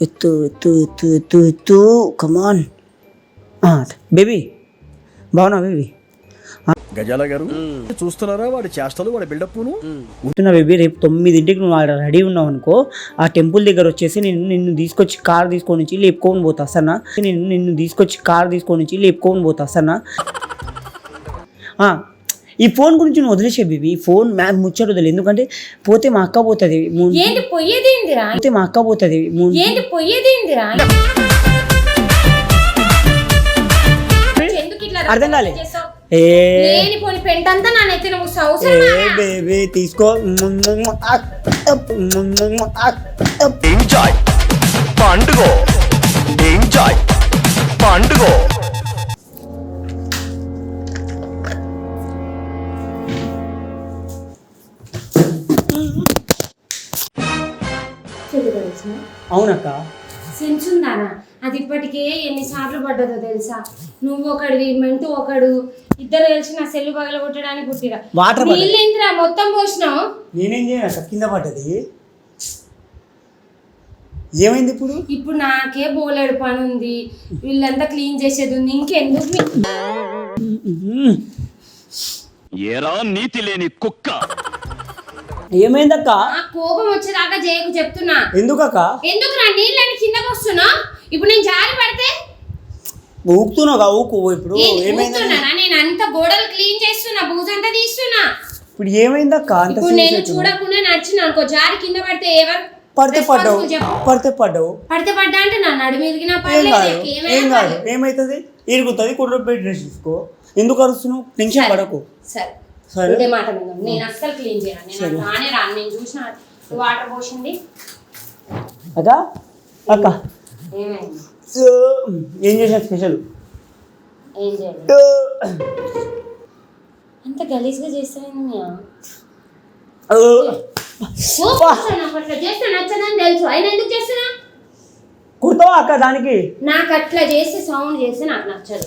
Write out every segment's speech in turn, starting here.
ఎత్తు ఎత్తు ఎత్తు ఎత్తు ఎత్తు. కమాన్ బేబీ బాగున్నా బేబీ? గజాల గారు చూస్తున్నారా వాడి చేష్టలు వాడి బిల్డప్ను ఉంటున్నా బేబీ రేపు తొమ్మిదింటికి నువ్వు ఆడ రెడీ ఉన్నావు అనుకో ఆ టెంపుల్ దగ్గర వచ్చేసి నేను నిన్ను తీసుకొచ్చి కార్ తీసుకొని వచ్చి లేపుకొని పోతా సన్నా నేను నిన్ను తీసుకొచ్చి కార్ తీసుకొని వచ్చి లేపుకొని పోతా సన్నా ఈ ఫోన్ గురించి నువ్వు వదిలేసే బేబీ. ఈ ఫోన్ మ్యామ్ ముచ్చట వదిలే. ఎందుకంటే పోతే మా అక్క పోతుంది. ఏంటి పోతే మా అక్క పోతుంది. ఏంటి ఎందుకు ఇట్లా అర్థం కాలే. చేసావ్? ఏ. లేని పోని పెంటంతా నా నెత్తిన ఏ అవసరం బేబీ తీసుకో. ఎంజాయ్ పండుగ. ఎంజాయ్ పండుగ. అవునక్క. సెన్స్ ఉందానా అది ఇప్పటికే ఎన్నిసార్లు పడ్డదో తెలుసా? నువ్వు ఒకడివి మెంటూ ఒకడు ఇద్దరు కలిసి నా సెల్లు పగల కొట్టడానికి పుట్టిరా. వాటర్ పడ్డది. నీళ్ళేంద్రా? మొత్తం పోసినావు? నేనేం చేయను కింద పడ్డది. ఏమైంది ఇప్పుడు? ఇప్పుడు నాకే బోలేడు పని ఉంది వీళ్ళంతా క్లీన్ చేసేది ఉంది. ఇంకెందుకు మీ- ఏరా నీతి లేని కుక్క. ఏమైందక్క? కోపం వచ్చేదాకా చేయకు చెప్తున్నా. ఎందుకక్క? ఎందుకు నా నీళ్ళని కిందకు వస్తున్నా? ఇప్పుడు నేను జారి పడితే? ఊపుతున్నావు ఊకు ఇప్పుడు. నేను ఏమైంది? నేను అంత గోడలు క్లీన్ చేస్తున్నా బూజంతా తీస్తున్నా. ఇప్పుడు ఏమైందక్క? అంత ఇప్పుడు నేను? చూడకుండా నడిచిన అనుకో జారి కింద పడితే ఎవరు పడితే పడ్డావు? responsible చెప్పు. పడితే పడ్డావు? పడితే పడ్డా అంటే నా నడుము ఎదిగినా ఏం పర్లేదు కాదు. ఏం కాదు. పర్లేదు. ఏమైతుంది? ఇరుగుతుంది పెట్టి డ్రెస్ తీసుకో. ఎందుకు అరుస్తున్నావు? టెన్షన్. పడకు. సరే. ఇదే మాట. నేను అస్సలు క్లీన్ చేయను. నేను రానే రాను. నేను చూసిన వాటర్ పోసింది. అక్క అక్క. ఏమైంది? సో, ఏం చేసిన స్పెషల్ ఏం చేయాలి అంత గలీజ్గా చేస్తాను అట్లా. చేస్తే నచ్చదని తెలుసు. అయినా ఎందుకు చేస్తున్నా? కుడతావా అక్క దానికి? నాకు అట్లా చేసి సౌండ్ చేస్తే నాకు నచ్చదు.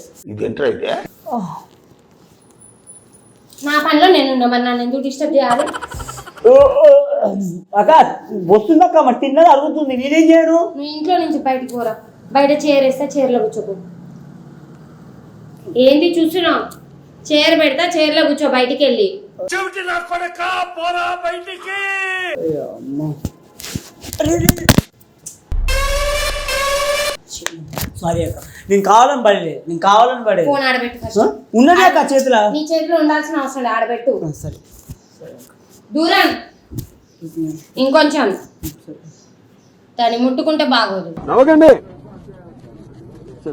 నా పనిలో నేను మరి నన్ను ఎందుకు డిస్టర్బ్ చేయాలి? ఓ, ఓ, అక్క వస్తుందక్క మరి తిన్నది అరుగుతుంది? నేనేం చేయను? నువ్వు ఇంట్లో నుంచి బయటికి పోరా. బయట చైర్ వేస్తే చైర్లో కూర్చోకు ఏంది చూస్తున్నావు? చైర్ పెడతా చైర్లో కూర్చో బయటికి. వెళ్ళి అయ్యో, అమ్మా. సారీ అక్క నేను కావాలని పడలేదు నేను కావాలని పడేది ఫోన్ ఆడబెట్టు ఉన్నది అక్క చేతిలో? నీ చేతిలో ఉండాల్సిన అవసరం లేదు ఆడబెట్టు. సరే. దూరం. ఇంకొంచెం. దాన్ని ముట్టుకుంటే బాగోదు. నవ్వకండి.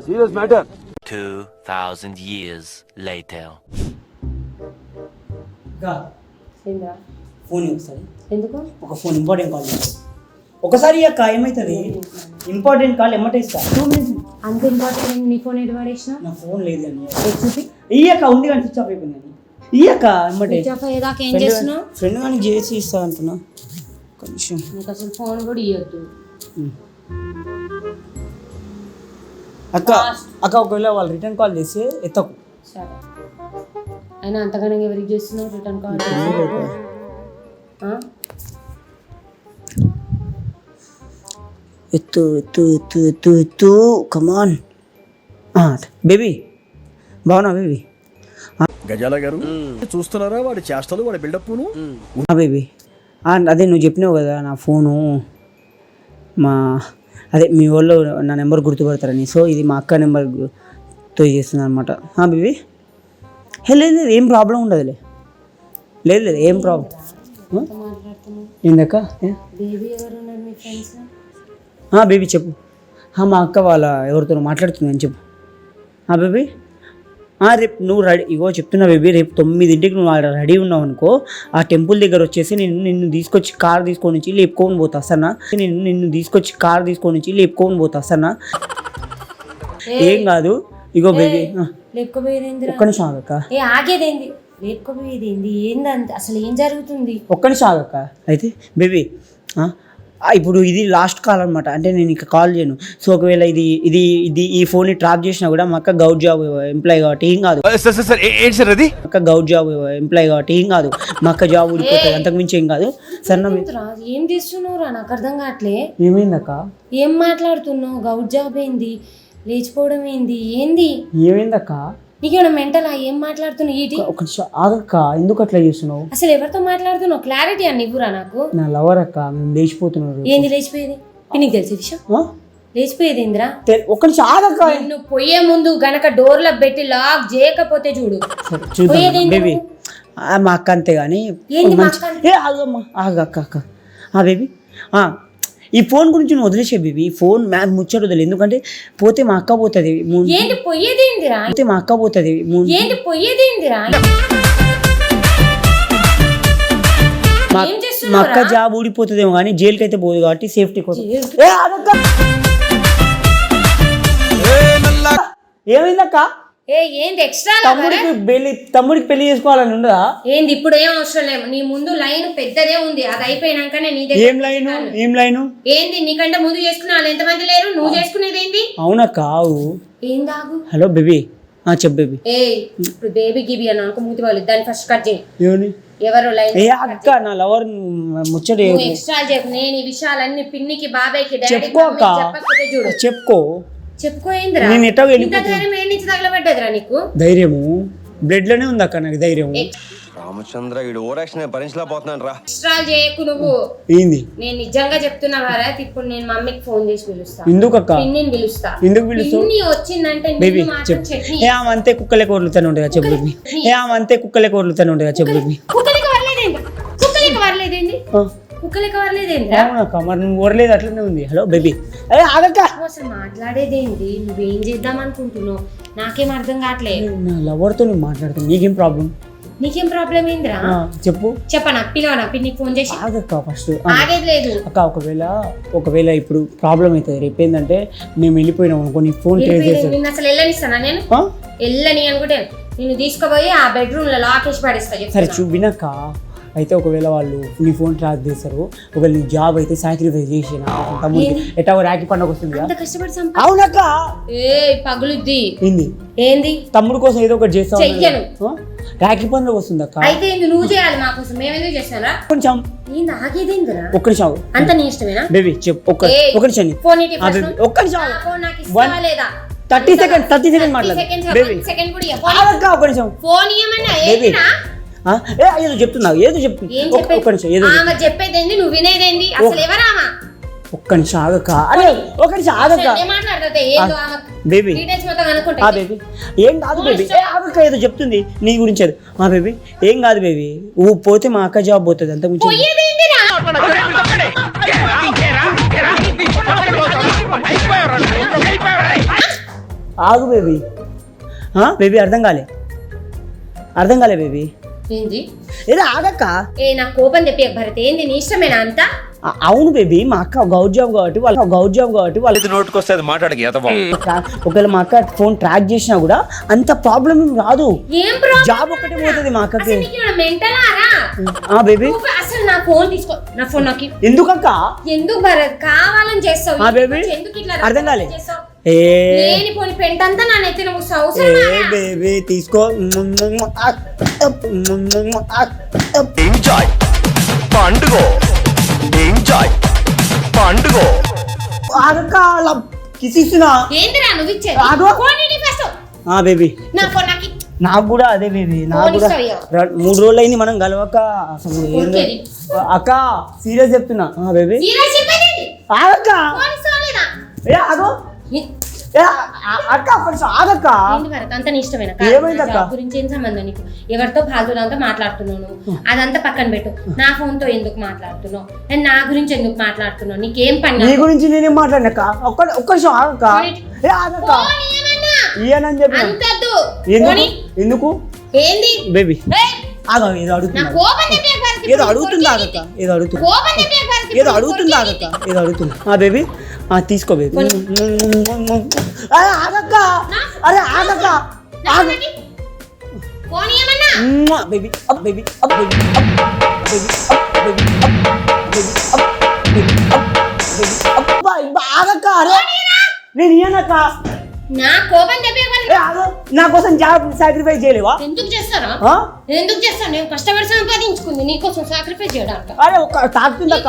Serious matter 2,000 years later. Phone ఒకసారి. ఎందుకు? ఒక ఫోన్ ఇంపార్టెంట్ కాల్. ఒకసారి అక్క ఏమవుతుంది ఇంపార్టెంట్ కాల్ ఎమ్మటే ఇస్తా. టూ మినిట్స్ అంత ఇంపార్టెంట్ నీ ఫోన్ ఎటు పడేసిన? నా ఫోన్ లేదు అని చూపి. ఈ అక్క ఉంది కానీ స్విచ్ ఆఫ్ అయిపోయింది అక్క ఎమ్మటే. స్విచ్ ఆఫ్ అయ్యేదాకా ఏం చేస్తున్నావు ఫ్రెండ్ కానీ చేసి ఇస్తా అంటున్నా. కొంచెం. నీకు అసలు ఫోన్ కూడా ఇవ్వద్దు అక్క అక్క ఒకవేళ వాళ్ళు రిటర్న్ కాల్ చేస్తే ఎత్తకు. సరే. అయినా అంతగానే ఎవరికి చేస్తున్నావు రిటర్న్ కాల్ ఎత్తు ఎత్తు ఎత్తు ఎత్తు ఎత్తు కమాన్ బేబీ బాగున్నా బేబీ గజాల గారు చూస్తున్నారా వాడి చేష్టలు వాడి బిల్డప్ను బేబీ అదే నువ్వు చెప్పినావు కదా నా ఫోను. మా అదే మీ వాళ్ళు నా నెంబర్ గుర్తుపడతారని. సో ఇది మా అక్క నెంబర్తో చేస్తుంది అనమాట బేబీ హే లేదు లేదు ఏం ప్రాబ్లం ఉండదులే. లేదు లేదు ఏం ప్రాబ్లం ఏందక్క? ఏ? బేబీ చెప్పు. మా అక్క వాళ్ళ ఎవరితో మాట్లాడుతుందని చెప్పు. ఆ, బేబీ. ఆ, రేపు నువ్వు రెడీ ఇగో చెప్తున్నా బేబీ రేపు తొమ్మిదింటికి నువ్వు ఆడ రెడీ ఉన్నావు అనుకో ఆ టెంపుల్ దగ్గర వచ్చేసి నేను నిన్ను తీసుకొచ్చి కార్ తీసుకొని వచ్చి లేపుకొని పోతా సన్నా నేను నిన్ను తీసుకొచ్చి కార్ తీసుకొని వచ్చి లేపుకొని పోతా సన్నా ఏం కాదు. ఇగో బేబీ ఒక్క నిమిషం ఆగక్క. ఏ ఆగేదేంది? లేకపోయేదేంది ఏందంత అసలు ఏం జరుగుతుంది? ఒక్క నిమిషం ఆగక్క. అయితే బేబీ ఇప్పుడు ఇది లాస్ట్ కాల్ అనమాట అంటే నేను ఇంకా కాల్ చేయను. సో ఒకవేళ ఇది ఇది ఇది ఈ ఫోన్ని ట్రాప్ చేసినా కూడా మా అక్క గౌట్ జాబ్ ఎంప్లాయ్ కాబట్టి ఏం కాదు. సార్ అది? అక్క గౌట్ జాబ్ ఎంప్లాయ్ కాబట్టి ఏం కాదు. మా అక్క జాబ్ ఊడిపోతుంది. అంతకు మించి ఏం కాదు. సరే ఏం చేస్తున్నావురా? నాకు అర్థం కావట్లే. ఏమైందక్క? ఏం మాట్లాడుతున్నావు? గౌట్ జాబ్ ఏంది? లేచిపోవడం ఏంది? ఏంది? ఏమైందక్క? నీకేమైనా మెంటలా ఏం మాట్లాడుతున్నావు ఈటి? ఒక నిమిషం ఆగక్క ఎందుకు అట్లా చేస్తున్నావు? అసలు ఎవరితో మాట్లాడుతున్నావు? క్లారిటీ అని ఇవ్వరా నాకు. నా లవర్ అక్క మేము లేచిపోతున్నారు ఏంది లేచిపోయేది? నీకు తెలిసే విషయం? లేచిపోయేది ఇందిరా ఒక్క నిమిషం ఆగక్క. నిన్ను పొయ్యే ముందు గనక డోర్లో పెట్టి లాక్ చేయకపోతే చూడు. బేబీ ఆ, మా అక్క అంతే కానీ ఏంది మా అక్క ఏ ఆగమ్మా ఆగ అక్క బేబీ ఈ ఫోన్ గురించి నువ్వు వదిలేసే బేబీ. ఈ ఫోన్ మ్యామ్ ముచ్చట వదిలే. ఎందుకంటే పోతే మా అక్క పోతుంది. ఏంటి పోతే మా అక్క పోతుంది. ము- ఏంటి పొయ్యేది ఏందిరా? మా? అక్క జాబ్ ఊడిపోతుందేమో కానీ జైలుకి అయితే పోదు కాబట్టి సేఫ్టీ కోసం. ఏమైందక్క? ఏ ఏంది ఎక్స్ట్రా తమ్ముడికి పెళ్ళి తమ్ముడికి పెళ్ళి చేసుకోవాలని ఉండదా ఏంది ఇప్పుడు ఏం అవసరం లేదు. నీ ముందు లైన్ పెద్దదే ఉంది. అది అయిపోయినాకనే నీ దగ్గర ఏం లైను? ఏం లైను? ఏంది నీకంటే ముందు చేసుకున్న వాళ్ళు ఎంతమంది లేరు? నువ్వు చేసుకునేది ఏంది? అవునక్క ఆవు ఏం దాగు హలో బేబీ. ఆ చెప్పు బేబీ. ఏ ఇప్పుడు బేబీ గిబి అని అనుకో మూతి వాళ్ళు దాన్ని ఫస్ట్ కట్ చేయి. ఎవరు లైన్ ఏ అక్క నా లవర్ ముచ్చట ఎక్స్ట్రా చెప్పు. నేను ఈ విషయాలన్నీ పిన్నికి బాబాయ్కి డాడీకి చెప్పుకో చెప్పుకో. చెప్పుకో ఏందిరా నేను ఎట్టో ఇంత వెళ్ళిపోతున్నా ధైర్యం ఏం నుంచి తగలబెట్టదురా నీకు? ధైర్యము? బ్లడ్లోనే ఉంది అక్క నాకు ధైర్యం రామచంద్ర వీడు ఓవర్ యాక్షన్ భరించలేకపోతున్నాను రా. ఎక్స్ట్రా చేయకు నువ్వు. ఏంది? నేను నిజంగా చెప్తున్నా భారత్ ఇప్పుడు నేను మమ్మీకి ఫోన్ చేసి పిలుస్తా. ఎందుకు అక్క? పిన్నిని పిలుస్తా. ఎందుకు పిలుస్తావు? పిన్ని వచ్చిందంటే బేబీ నిన్ను మాత్రం చెప్పు. చట్నీ. ఏ ఆమె అంతే కుక్కలే కోర్లుతానే ఉండగా చెప్పు బేబీ ఏ ఆమె అంతే కుక్కలే కోర్లుతానే ఉండగా చెప్పు బేబీ కుక్కలికి వరలేదేంటి కుక్కలికి వరలేదేంటి ఆ, కుక్కలికి వరలేదేంటి అవునక్క మరి నువ్వు ఊరలేదు అట్లనే ఉంది. Hello baby. ఏ ఆగక్క. నువ్వు అసలు మాట్లాడేదేంటి? నువ్వేం చేద్దాం అనుకుంటున్నావు? నాకేం అర్థం కావట్లే. నా లవర్తో నేను మాట్లాడుతాను నీకేం ప్రాబ్లం నీకేం ప్రాబ్లం ఏందిరా? చెప్పు. చెప్పనా? పిలవనా? పిన్నికి ఫోన్ చేసి? ఆగక్క ఫస్ట్ ఆగేది లేదు. అక్క ఒకవేళ ఒకవేళ ఇప్పుడు ప్రాబ్లం అవుతుంది రేపు ఏంటంటే మేము వెళ్ళిపోయినాం అనుకో నీ ఫోన్ ట్రేస్ వెళ్ళిపోయి చేస్తారు నిన్ను అసలు వెళ్ళనిస్తానా నేను? ఆ? వెళ్ళని అనుకుంటే నిన్ను తీసుకుపోయి ఆ బెడ్రూమ్లో లాక్ వేసి పడేస్తా సరే చెప్తున్నా. చూ వినక్క. అయితే ఒకవేళ వాళ్ళు నీ ఫోన్ ట్రాక్ చేస్తారు ఒకవేళ నీ జాబ్ అయితే సాక్రిఫైస్ చేసిన? తమ్ముడికి ఎట్టా రాఖీ పండుగ వస్తుంది కదా? అంత కష్టపడి సంపా అవునక్క! ఏ పగులుద్ది. ఏంది? ఏంది? తమ్ముడు కోసం ఏదో ఒకటి చేస్తావు? రాఖీ పండుగ వస్తుంది అక్క. అయితే ఏంది నువ్వు చేయాలి మా కోసం. మేమెందుకు చేస్తారా కొంచెం. ఏంది ఆగేదేందిరా ఒక్క నిమిషం. అంత నీ ఇష్టమేనా? బేబీ చెప్పు. ఒక్క ఒక్క నిమిషం ఫోన్ ఒక్క నిమిషం నాకు లేదా? థర్టీ సెకండ్ థర్టీ సెకండ్ మాట్లాడు. బేబీ. సెకండ్ కూడా ఒక్క నిమిషం. ఫోన్ ఇయ్యమన్నా? ఏ ఏదో చెప్తున్నా ఏదో చెప్తు ఏం ఒక్క- నిమిషం ఏదో ఆమె చెప్పేదేంది నువ్వు వినేదేంది? అసలు ఎవరామా ఒక్క నిమిషం ఆగక్క. అరే ఒక్క నిమిషం ఏం ఏందో ఆమె బేబీ. డీటెయిల్స్ మొత్తం ఆ అనుకుంటా బేబీ. ఏం కాదు బేబీ. ఏ ఆగక్క ఏదో చెప్తుంది నీ గురించి అది. మా బేబీ. ఏం కాదు బేబీ. నువ్వు పోతే మా అక్క జాబ్ పోతుంది అంత గురించి పోయేదేందిరా ఆగు బేబీ. బేబీ అర్థం కాలే. అర్థం కాలే బేబీ. ఏంది? ఏదో ఆగక్క. ఏ నా కోపం చెప్పి భరత్. ఏంది నీ ఇష్టమేనా అంతా? అవును బేబీ మా అక్క జాబ్ కాబట్టి వాళ్ళ గౌట్ జాబ్ కాబట్టి వాళ్ళ ఇది నోటుకొస్తే అది మాట్లాడక ఒకవేళ మా అక్క ఫోన్ ట్రాక్ చేసినా కూడా అంత ప్రాబ్లం ఏం రాదు. ఏం ప్రాబ్లం జాబ్ ఒకటే పోతుంది మా అక్కకి. ఆ బేబీ. అసలు నా ఫోన్ తీసుకో నా ఫోన్ నాకు. ఎందుకక్క? ఎందుకు భరత్? కావాలని చేస్తావు. ఆ బేబీ. ఎందుకు ఇట్లా అర్థం కాలే. పెంటంతా నా బేబీ తీసుకో. ఎంజాయ్. పండుగ. ఎంజాయ్. పండుగ. నువ్వు ఇచ్చేది? ఫస్ట్ ఆ బేబీ. నా ఫోన్ నాకు. నాకు కూడా అదే బేబీ నాకు కూడా. మూడు రోజులు అయింది మనం కలవక అసలు. అక్క సీరియస్ చెప్తున్నా. ఆ బేబీ. సీరియస్ చెప్పేది అక్క ఆగక్క. అంత ఇష్టమేనా? గురించి ఏం సంబంధం నీకు? ఎవరితో ఫాల్తులంతా మాట్లాడుతున్నావు నువ్వు? అదంతా పక్కన పెట్టు. నా ఫోన్తో ఎందుకు మాట్లాడుతున్నావు? నేను నా గురించి ఎందుకు మాట్లాడుతున్నావు? నీకేం పని నీ గురించి నేనేం మాట్లాడినక్క ఒక్క ఒక్క నిమిషం ఆగక్క. ఎందుకు? ఏంది? బేబీ. ఆగ ఏదో భరత్ ఏదో అడుగుతుందా. ఆగక్క. ఏదో అడుగుతుంది. ఏదో అడుగుతుందా. ఆగక్క. ఏదో అడుగుతుంది. ఆ బేబీ. తీసుకో బేబీ. అరే ఆగక్క. అరే ఆగక్క. Baby up baby up baby up baby up baby up baby up అబ్బా ఇబ్బా, ఆగక్క అరే. నేను ఇయ్యనక్క. నా కోపం కోసం జాబ్ సాక్రిఫైస్ చేయలేవా? ఎందుకు చేస్తారా? ఎందుకు చేస్తాను నేను కష్టపడి సంపాదించుకుంది. నీకోసం సాక్రిఫైస్ చేయడానికి అరే ఒక తాకుతుందక్క